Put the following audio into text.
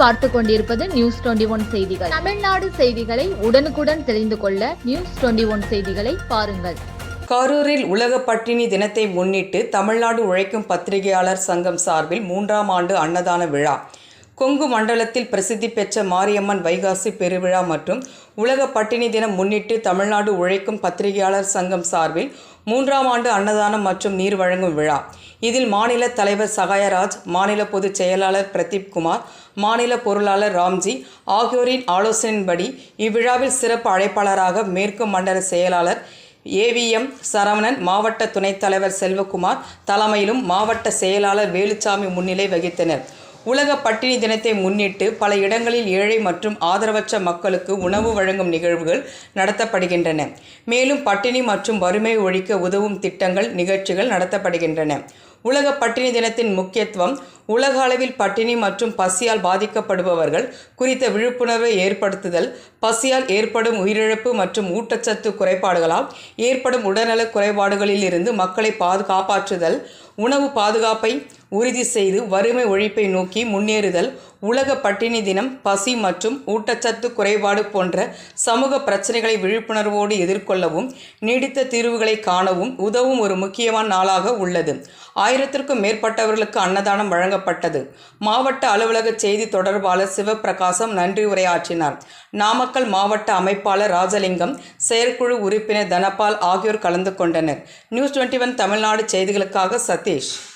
பார்த்து கொண்டிருப்பது news twenty one செய்திகள். தமிழ்நாடு செய்திகளை உடனுக்குடன் தெரிந்து கொள்ள நியூஸ் டுவெண்டி ஒன் செய்திகளை பாருங்கள். கரூரில் உலக பட்டினி தினத்தை முன்னிட்டு தமிழ்நாடு உழைக்கும் பத்திரிகையாளர் சங்கம் சார்பில் மூன்றாம் ஆண்டு அன்னதான விழா. கொங்கு மண்டலத்தில் பிரசித்தி பெற்ற மாரியம்மன் வைகாசி பெருவிழா மற்றும் உலக பட்டினி தினம் முன்னிட்டு தமிழ்நாடு உழைக்கும் பத்திரிகையாளர் சங்கம் சார்பில் மூன்றாம் ஆண்டு அன்னதானம் மற்றும் நீர் வழங்கும் விழா. இதில் மாநில தலைவர் சகாயராஜ் மாநில பொதுச் செயலாளர் பிரதீப் குமார் மாநில பொருளாளர் ராம்ஜி ஆகியோரின் ஆலோசனையின்படி இவ்விழாவில் சிறப்பு அழைப்பாளராக மேற்கு மண்டல செயலாளர் ஏவிஎம் சரவணன் மாவட்ட துணைத் தலைவர் செல்வகுமார் தலைமையிலும் மாவட்ட செயலாளர் வேலுச்சாமி முன்னிலை வகித்தனர். உலக பட்டினி தினத்தை முன்னிட்டு பல இடங்களில் ஏழை மற்றும் ஆதரவற்ற மக்களுக்கு உணவு வழங்கும் நிகழ்வுகள் நடத்தப்படுகின்றன. மேலும் பட்டினி மற்றும் வறுமை ஒழிக்க உதவும் திட்டங்கள் நிகழ்ச்சிகள் நடத்தப்படுகின்றன. உலக பட்டினி தினத்தின் முக்கியத்துவம் உலக அளவில் பட்டினி மற்றும் பசியால் பாதிக்கப்படுபவர்கள் குறித்த விழிப்புணர்வை ஏற்படுத்துதல் பசியால் ஏற்படும் உயிரிழப்பு மற்றும் ஊட்டச்சத்து குறைபாடுகளால் ஏற்படும் உடல்நலக் குறைபாடுகளில் இருந்து மக்களை பாதுகாப்பாற்றுதல் உணவு பாதுகாப்பை உறுதி செய்து வறுமை ஒழிப்பை நோக்கி முன்னேறுதல் உலக பட்டினி தினம் பசி மற்றும் ஊட்டச்சத்து குறைபாடு போன்ற சமூக பிரச்சனைகளை விழிப்புணர்வோடு எதிர்கொள்ளவும் நீடித்த தீர்வுகளை காணவும் உதவும் ஒரு முக்கியமான நாளாக உள்ளது. ஆயிரத்திற்கும் மேற்பட்டவர்களுக்கு அன்னதானம் வழங்கப்பட்டது. மாவட்ட அலுவலக செய்தி தொடர்பாளர் சிவபிரகாசம் நன்றி உரையாற்றினார். நாமக்கல் மாவட்ட அமைப்பாளர் ராஜலிங்கம் செயற்குழு உறுப்பினர் தனபால் ஆகியோர் கலந்து கொண்டனர். நியூஸ் டுவெண்ட்டி ஒன் தமிழ்நாடு செய்திகளுக்காக சதீஷ்.